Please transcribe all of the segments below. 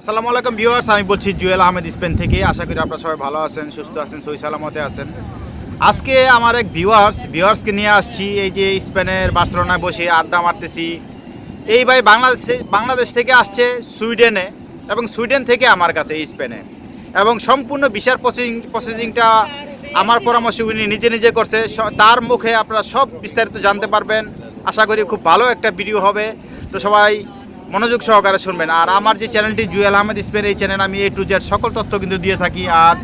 আসসালামু আলাইকুম ভিউয়ার্স, আমি বলছি জুয়েল আহমেদ স্পেন থেকে। আশা করি আপনারা সবাই ভালো আছেন, সুস্থ আছেন সহি সালামতে আছেন। আজকে আমার এক ভিউয়ার্স, ভিউয়ার্সকে নিয়ে আসছি, এই যে স্পেনের বার্সেলোনায় বসে আড্ডা মারতেছি। এই ভাই বাংলাদেশে, বাংলাদেশ থেকে আসছে সুইডেনে এবং সুইডেন থেকে আমার কাছে এই স্পেনে। এবং সম্পূর্ণ বিশার প্রসেসিং, প্রসেসিংটা আমার পরামর্শ উনি নিজে নিজে করছে। তার মুখে আপনারা সব বিস্তারিত জানতে পারবেন। আশা করি খুব ভালো একটা ভিডিও হবে। তো সবাই মনোযোগ সহকারে শুনবেন। আর আমার যে চ্যানেলটি জুয়েল আহমেদ স্পেন, এই চ্যানেল আমি এ টু জেড সকল তথ্য কিন্তু দিয়ে থাকি। আর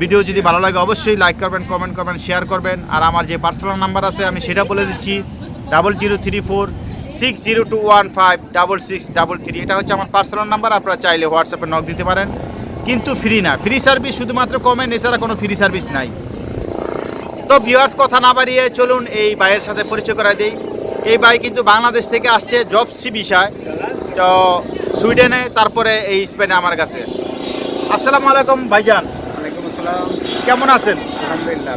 ভিডিও যদি ভালো লাগে অবশ্যই লাইক করবেন কমেন্ট করবেন শেয়ার করবেন। আর আমার যে পার্সোনাল নাম্বার আছে, আমি সেটা বলে দিচ্ছি double zero three four six zero two one five double six double three এটা হচ্ছে আমার পার্সোনাল নাম্বার আপনারা চাইলে হোয়াটসঅ্যাপে নক দিতে পারেন। কিন্তু ফ্রি না। ফ্রি সার্ভিস শুধুমাত্র কমেন্ট এছাড়া কোনো ফ্রি সার্ভিস নাই। তো ভিউয়ার্স কথা না বাড়িয়ে চলুন, এই ভাইয়ের সাথে পরিচয় করাই দিই। এই ভাই কিন্তু বাংলাদেশ থেকে আসছে জবসি বিষয়। তো সুইডেনে তারপরে এই স্পেনে আমার কাছে। আসসালামু আলাইকুম ভাইজান। কেমন আছেন? আলহামদুলিল্লাহ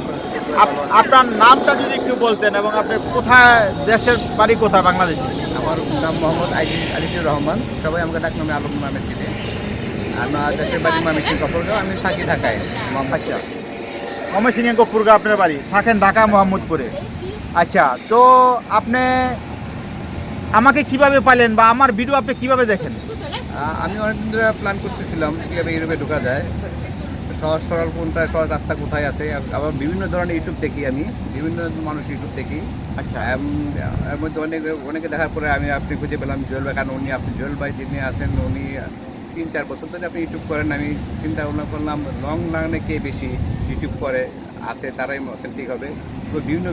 আপনার নামটা যদি একটু বলতেন এবং আপনি কোথায় দেশের বাড়ি কোথায় বাংলাদেশে? আমার নাম মোহাম্মদ আইজি আলিজুর রহমান। সবাই আমাকে ডাক নামে আলম নামে চিনে আমার দেশের বাড়ি মামিসিং কপরগাঁও আমি থাকি ঢাকায়। আচ্ছা। ময়মনসিংহ গফুরগা আপনার বাড়ি। থাকেন ঢাকা মোহাম্মদপুরে। আচ্ছা তো আপনি আমাকে কীভাবে পাইলেন বা আমার ভিডিও আপনি কীভাবে দেখেন? আমি অনেকদিন ধরে প্ল্যান করতেছিলাম কীভাবে ইউরোপে ঢোকা যায়। সহজ সরল কোনটা সহজ রাস্তা কোথায় আছে? আবার বিভিন্ন ধরনের ইউটিউব দেখি আমি বিভিন্ন মানুষ ইউটিউব দেখি। আচ্ছা। এর মধ্যে অনেক অনেকে দেখার পরে আমি আপনি খুঁজে পেলাম জুয়েল ভাই কারণ উনি আপনি জুয়েল ভাই যিনি আছেন উনি তিন চার বছর ধরে আপনি ইউটিউব করেন। আমি চিন্তা ভাবনা করলাম লং লাইনে কে বেশি ইউটিউব করে আছে তারাই অথেন্টিক হবে। বিভিন্ন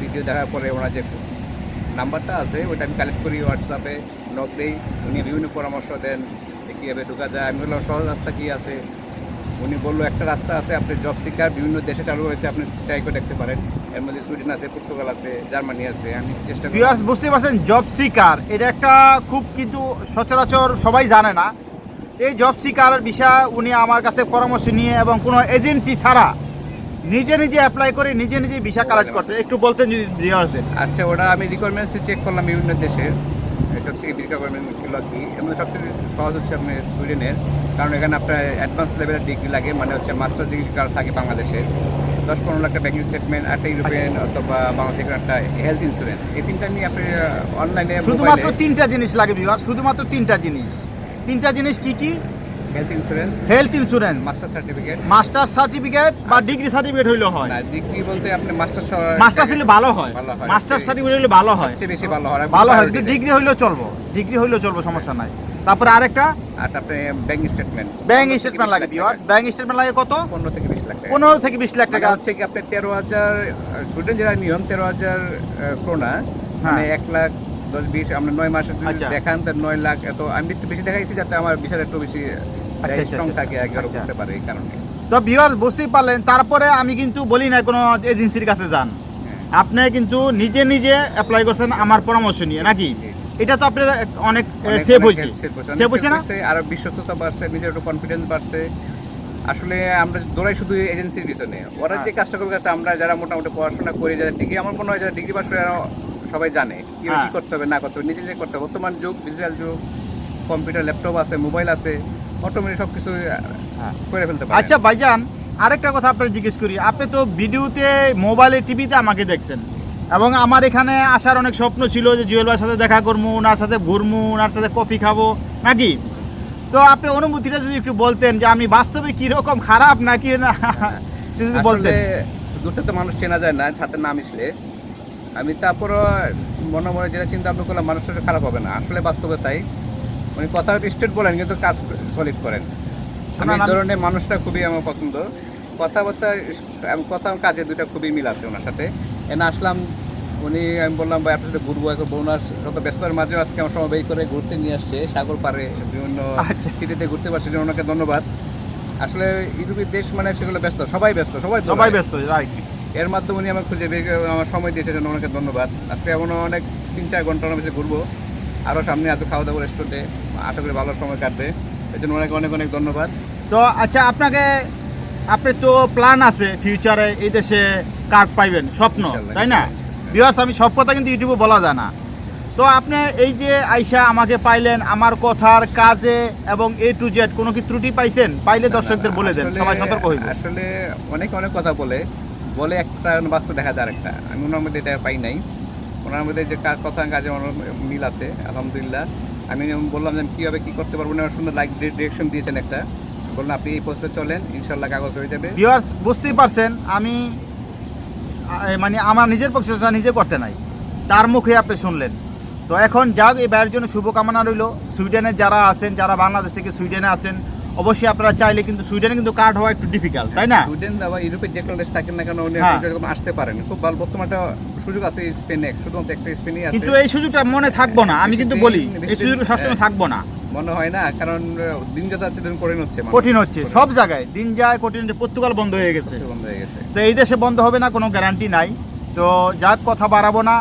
ভিডিও দেখার পরে ওনার যে নাম্বারটা আছে, ওইটা আমি কালেক্ট করি হোয়াটসঅ্যাপে নক দিই, উনি বিভিন্ন পরামর্শ দেন কীভাবে ঢোকা যায়। আমি বললাম, সহজ রাস্তা কী আছে? উনি বলল, একটা রাস্তা আছে, আপনি জব সিকার বিভিন্ন দেশে চালু হয়েছে, আপনি ট্রাই করে দেখতে পারেন। এর মধ্যে সুইডেন আছে, পর্তুগাল আছে, জার্মানি আছে, আমি চেষ্টা করি। ভিউয়ার্স বুঝতে পারছেন জব সিকার এটা একটা খুব কিন্তু সচরাচর সবাই জানে না। এই জব সিকারের বিষয়ে উনি আমার কাছে পরামর্শ নিয়ে এবং কোনো এজেন্সি ছাড়া নিজে নিজে অ্যাপ্লাই করে নিজে নিজে ভিসা কালেক্ট করছে। একটু বলতেন যদি ভিউয়ার্সদের আচ্ছা ওটা আমি রিকোয়ারমেন্টস চেক করলাম বিভিন্ন দেশের সব থেকে রিকোয়ারমেন্টগুলো কি মধ্যে সবচেয়ে সহজ হচ্ছে আপনার সুইডেনের কারণ এখানে আপনার অ্যাডভান্স লেভেলের ডিগ্রি লাগে মানে হচ্ছে মাস্টার ডিগ্রি কার্ড থাকে বাংলাদেশে। দশ পনেরো লাখ ব্যাংকিং স্টেটমেন্ট একটা ইউরোপিয়ান অথবা বাংলাদেশের একটা হেলথ ইন্স্যুরেন্স এই তিনটা নিয়ে আপনি অনলাইনে শুধুমাত্র তিনটা জিনিস লাগে ভিউয়ার শুধুমাত্র তিনটা জিনিস। তিনটা জিনিস কি কি? Health insurance health insurance master certificate master certificate বা ডিগ্রি সার্টিফিকেট হইলে হয়। না ডিগ্রি বলতে আপনি মাস্টার মাস্টার্স হলে ভালো হয়। মাস্টার সার্টিফিকেট হলে ভালো হয়। সবচেয়ে বেশি ভালো হয়। ভালো হয় কিন্তু ডিগ্রি হইলেও চলবো। ডিগ্রি হইলেও চলবো সমস্যা নাই। তারপরে আরেকটা। আর আপনি ব্যাংক স্টেটমেন্ট ব্যাংক স্টেটমেন্ট লাগে ভিউয়ার ব্যাংক স্টেটমেন্ট লাগে কত? পনেরো থেকে বিশ লাখ টাকা। পনেরো থেকে বিশ লাখ টাকা টাকা। হচ্ছে কি আপনি তেরো হাজার সুইডেন যেটা নিয়ম তেরো হাজার ক্রোনা মানে হ্যাঁ। এক লাখ দশ বিশ আমরা নয় মাসে যদি আচ্ছা। দেখান তার নয় লাখ এত আমি একটু বেশি দেখাইছি যাতে আমার বিচার একটু বেশি আচ্ছা, আচ্ছা, আচ্ছা। থাকে আগে। বুঝতে পারে এই কারণে তো ভিউয়ার্স বুঝতেই পারলেন তারপরে আমি কিন্তু বলি না কোনো এজেন্সির কাছে যান হ্যাঁ। আপনি কিন্তু নিজে নিজে অ্যাপ্লাই করছেন আমার পরামর্শ নিয়ে নাকি এটা তো আপনার অনেক সেভ হয়েছে সেভ হয়েছে না আরও বিশ্বস্ততা বাড়ছে নিজের একটু কনফিডেন্স বাড়ছে আসলে আমরা দৌড়াই শুধু এজেন্সির পিছনে ওরা যে হ্যাঁ। কাজটা করবে কাজটা আমরা যারা মোটামুটি পড়াশোনা করি যারা ডিগ্রি আমার মনে হয় যারা ডিগ্রি পাস করে সবাই জানে হ্যাঁ। কি করতে হবে না করতে হবে নিজে নিজে করতে হবে বর্তমান যুগ ডিজিটাল যুগ কম্পিউটার ল্যাপটপ আছে মোবাইল আছে অটোমেটিক সব কিছু। করে ফেলতে পারে আচ্ছা ভাইজান আরেকটা কথা আপনার জিজ্ঞেস করি। আপনি তো ভিডিওতে মোবাইলে টিভিতে আমাকে দেখছেন। এবং আমার এখানে আসার অনেক স্বপ্ন ছিল যে জুয়েল ভাইয়ের সাথে দেখা করব ওনার সাথে ঘুরবো ওনার সাথে কফি খাব নাকি? তো আপনি অনুভূতিটা যদি একটু বলতেন যে আমি বাস্তবে কীরকম খারাপ নাকি না যদি বলতেন। দূর থেকে তো মানুষ চেনা যায় না হাতে না মিশলে। আমি তারপরও মনে মনে যেটা চিন্তা ভাবনা করলাম মানুষটা খারাপ হবে না। আসলে বাস্তবে তাই। উনি কথা স্ট্রেট বলেন কিন্তু কাজ সলিড করেন। আমি আমি- ধরনের মানুষটা খুবই আমার পছন্দ। কথাবার্তা কথা কাজে দুইটা খুবই মিল আছে ওনার সাথে। এনে আসলাম উনি আমি বললাম ভাই আপনার সাথে ঘুরবো। এখন বোনার যত ব্যস্ততার মাঝেও আজকে আমার সময় করে ঘুরতে নিয়ে আসছে সাগর পাড়ে বিভিন্ন আচ্ছা। সিটিতে ঘুরতে পারছে জন্য ওনাকে ধন্যবাদ। আসলে ইউরোপের দেশ মানে সেগুলো ব্যস্ত সবাই ব্যস্ত সবাই সবাই ব্যস্ত রাইট। এর মাধ্যমে উনি আমাকে খুঁজে বের আমার সময় দিয়েছে জন্য ওনাকে ধন্যবাদ। আজকে এমনও অনেক তিন চার ঘণ্টা কাছে ঘুরবো। আরও সামনে এত খাওয়া দাওয়া রেস্টুরেন্টে আশা করি ভালো সময় কাটবে। এই জন্য ওনাকে অনেক অনেক ধন্যবাদ। তো আচ্ছা আপনাকে আপনি তো প্ল্যান আছে ফিউচারে এই দেশে কার্ড পাইবেন স্বপ্ন তাই না? ইনশাল্লাহ। আমি সব কথা কিন্তু ইউটিউবে বলা যায় না। তো আপনি এই যে আইসা আমাকে পাইলেন আমার কথার কাজে এবং এ টু জেড কোনো কি ত্রুটি পাইছেন? পাইলে দর্শকদের বলে দেন সবাই সতর্ক হইব। আসলে অনেক অনেক কথা বলে। বলে একটা বাস্তব দেখা যায় একটা আমি ওনার মধ্যে এটা পাই নাই। ওনার মধ্যে যে কথা কাজে মিল আছে, আলহামদুলিল্লাহ। আমি বললাম যে আমি কীভাবে কী করতে পারব না সুন্দর লাইক ডিরেকশন দিয়েছেন একটা। বললাম, আপনি এই পোস্টে চলেন ইনশাল্লাহ কাগজ হয়ে যাবে। ভিউয়ার্স বুঝতেই পারছেন, আমি মানে আমার নিজের প্রশংসা নিজে করতে নাই। তার মুখে আপনি শুনলেন। তো এখন যাক এই বাইরের জন্য শুভকামনা রইল। সুইডেনে যারা আছেন, যারা বাংলাদেশ থেকে সুইডেনে আছেন অবশ্যই আপনারা চাইলে কিন্তু সুইডেনে কিন্তু কার্ড হওয়া একটু ডিফিকাল্ট তাই না? স্টুডেন্ট বা ইউরোপের যে কোনো দেশ থাকেন না কেন উনি হ্যাঁ। যখন আসতে পারেন। খুব ভালো বর্তমানে একটা সুযোগ আছে স্পেনে শুধুমাত্র একটা স্পেনই আছে। কিন্তু এই সুযোগটা মনে থাকব না আমি কিন্তু বলি এই সুযোগটা সবসময় হ্যাঁ। থাকব না। মনে হয় না কারণ দিন যত আছে দিন কঠিন হচ্ছে কঠিন হচ্ছে সব জায়গায়। দিন যায় কঠিন হচ্ছে পর্তুগাল বন্ধ হয়ে গেছে। বন্ধ হয়ে গেছে। তো এই দেশে বন্ধ হবে না কোনো গ্যারান্টি নাই। তো যাক কথা বাড়াবো না।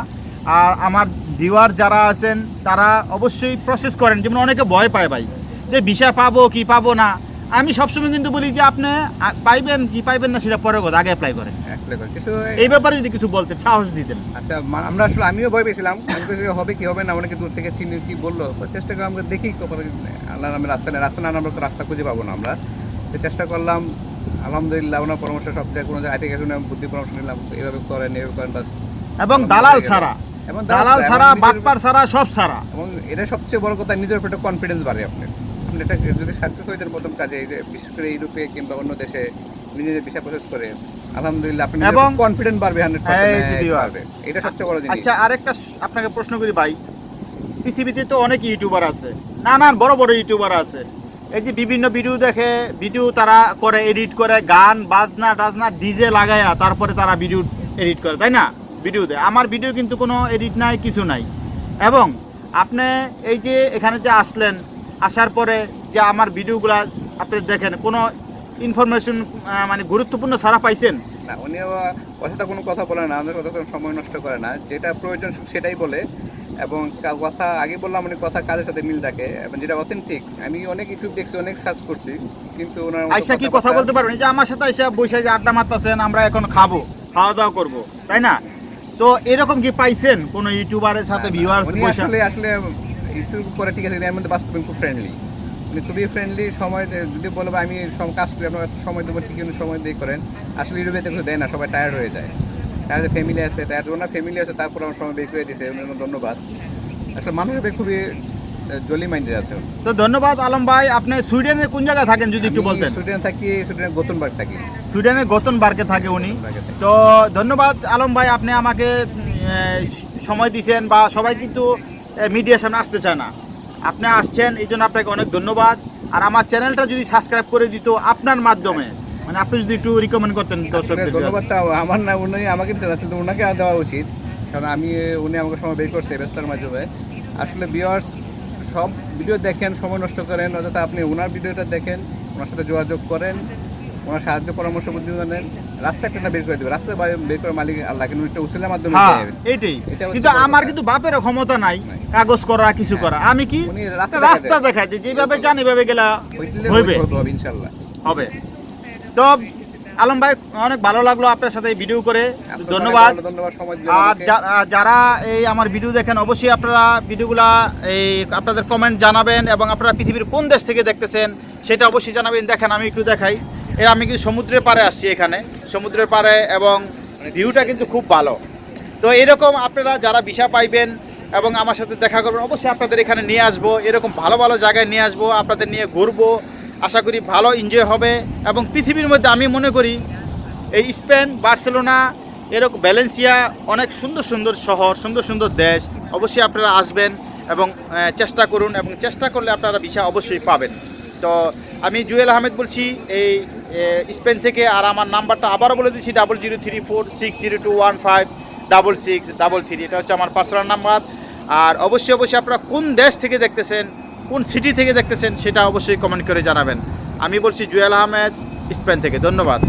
আর আমার ভিউয়ার যারা আছেন তারা অবশ্যই প্রসেস করেন। যেমন অনেকে ভয় পায় ভাই। যে ভিসা পাবো কি পাবো না আমি সবসময় কিন্তু বলি যে আপনি পাইবেন কি পাইবেন না সেটা পরে কথা আগে অ্যাপ্লাই করেন। করে। কিছু এই ব্যাপারে যদি কিছু বলতেন সাহস দিতেন আচ্ছা আমরা আসলে আমিও ভয় পেয়েছিলাম। হবে কি হবে না অনেকে দূর থেকে চিনি কি বলল। চেষ্টা করে আমরা দেখি আল্লাহ নামে রাস্তা নেই। রাস্তা না আমরা তো রাস্তা খুঁজে পাবো না আমরা। তো চেষ্টা করলাম আলহামদুলিল্লাহ ওনার পরামর্শ সব জায়গায় কোনো থেকে শুনে বুদ্ধি পরামর্শ নিলাম এইভাবে করেন এইভাবে করেন বাস। এবং দালাল ছাড়া। এবং দালাল ছাড়া বাটপার ছাড়া সব ছাড়া। এবং এটা সবচেয়ে বড় কথা নিজের উপর কনফিডেন্স বাড়ে আপনার। আপনি এটা যদি সাকসেস হয়ে যান প্রথম কাজে এই যে বিশেষ করে ইউরোপে কিংবা অন্য দেশে নিজের বিষয় প্রসেস করে আলহামদুলিল্লাহ আপনি এবং কনফিডেন্ট বাড়বে হান্ড্রেড এই যে viewers। পারবে এটা সবচেয়ে বড় জিনিস। আচ্ছা আরেকটা আপনাকে প্রশ্ন করি ভাই। পৃথিবীতে তো অনেক ইউটিউবার আছে নানান বড় বড় ইউটিউবার আছে। এই যে বিভিন্ন ভিডিও দেখে ভিডিও তারা করে এডিট করে গান বাজনা টাজনা ডিজে লাগায়া তারপরে তারা ভিডিও এডিট করে তাই না? ভিডিও দেয়। আমার ভিডিও কিন্তু কোনো এডিট নাই কিছু নাই। এবং আপনি এই যে এখানে যে আসলেন আসার পরে যে আমার ভিডিওগুলা আপনি দেখেন কোনো ইনফরমেশন মানে গুরুত্বপূর্ণ সারা পাইছেন? না উনিও অযথা কোনো কথা বলে না আমাদের কথা সময় নষ্ট করে না। যেটা প্রয়োজন সেটাই বলে। এবং কথা আগে বললাম উনি কথা কাজের সাথে মিল রাখে এবং যেটা অথেন্টিক আমি অনেক ইউটিউব দেখছি অনেক সার্চ করছি কিন্তু ওনার আইসা কি কথা বলতে পারবেন যে আমার সাথে আইসা বসে যে আড্ডা মারতেছেন আমরা এখন খাব খাওয়া দাওয়া করব তাই না? তো এরকম কি পাইছেন কোনো ইউটিউবারের সাথে ভিউয়ার্স আসলে আসলে ইউটিউব করে ঠিক আছে এর মধ্যে বাস্তবে খুব ফ্রেন্ডলি উনি খুবই ফ্রেন্ডলি সময় যদি বলব আমি সব কাজ করি আপনার সময় দেবো ঠিক সময় দিয়ে করেন। আসলে তো কিছু দেয় না সবাই টায়ার্ড হয়ে যায়। টায়ার্ড ফ্যামিলি আছে টায়ার্ড ওনার ফ্যামিলি আছে তারপর আমার সময় বের করে দিয়েছে ধন্যবাদ। আসলে মানুষ খুবই জলি মাইন্ডেড আছে। তো ধন্যবাদ আলম ভাই। আপনি সুইডেনের কোন জায়গায় থাকেন যদি একটু বলতেন? সুইডেনে থাকি সুইডেনের গোতনবার্গ থাকি। সুইডেনের গতনবার্গে থাকে উনি। তো ধন্যবাদ আলম ভাই আপনি আমাকে সময় দিয়েছেন বা সবাই কিন্তু মিডিয়ার সামনে আসতে চায় না। আপনি আসছেন এই জন্য আপনাকে অনেক ধন্যবাদ। আর আমার চ্যানেলটা যদি সাবস্ক্রাইব করে দিত আপনার মাধ্যমে মানে আপনি যদি একটু রিকমেন্ড করতেন আসলে দর্শকদের ধন্যবাদটা আমার না উনি আমাকে ওনাকে দেওয়া উচিত। কারণ আমি উনি আমাকে সময় বের করছে ব্যস্ততার মাধ্যমে। আসলে ভিউয়ার্স সব ভিডিও দেখেন সময় নষ্ট করেন অযথা আপনি ওনার ভিডিওটা দেখেন ওনার সাথে যোগাযোগ করেন। ওনার সাহায্য পরামর্শ বুদ্ধি জানেন রাস্তা একটা বের করে দেবে। রাস্তা বের করে মালিক আল্লাহ কিন্তু একটা উসিলের মাধ্যমে হ্যাঁ এইটাই কিন্তু আমার কিন্তু বাপের ক্ষমতা নাই। কাগজ করা কিছু করা। আমি কি রাস্তা দেখাই দিই যেভাবে জানি গেলে হইবে। ইনশাল্লাহ হবে তো আলম ভাই অনেক ভালো লাগল আপনার সাথে ভিডিও করে। ধন্যবাদ। আর যারা এই আমার ভিডিও দেখেন অবশ্যই আপনারা ভিডিওগুলা এই আপনাদের কমেন্ট জানাবেন এবং আপনারা পৃথিবীর কোন দেশ থেকে দেখতেছেন সেটা অবশ্যই জানাবেন। দেখেন আমি একটু দেখাই। এর আমি কিন্তু সমুদ্রের পাড়ে আসছি এখানে। সমুদ্রের পাড়ে এবং ভিউটা কিন্তু খুব ভালো। তো এরকম আপনারা যারা ভিসা পাইবেন এবং আমার সাথে দেখা করবেন, অবশ্যই আপনাদের এখানে নিয়ে আসব। এরকম ভালো ভালো জায়গায় নিয়ে আসব, আপনাদের নিয়ে ঘুরবো। আশা করি ভালো এনজয় হবে এবং পৃথিবীর মধ্যে আমি মনে করি এই স্পেন, বার্সেলোনা, এরকম ভ্যালেন্সিয়া অনেক সুন্দর সুন্দর শহর, সুন্দর সুন্দর দেশ, অবশ্যই আপনারা আসবেন এবং চেষ্টা করুন এবং চেষ্টা করলে আপনারা ভিসা অবশ্যই পাবেন। তো আমি জুয়েল আহমেদ বলছি, এই স্পেন থেকে আর আমার নাম্বারটা আবারও বলে দিচ্ছি double zero three four six zero two one five double six double three এটা হচ্ছে আমার পার্সোনাল নাম্বার আর অবশ্যই অবশ্যই আপনারা কোন দেশ থেকে দেখতেছেন, কোন সিটি থেকে দেখতেছেন, সেটা অবশ্যই কমেন্ট করে জানাবেন। আমি বলছি জুয়েল আহমেদ, স্পেন থেকে। ধন্যবাদ।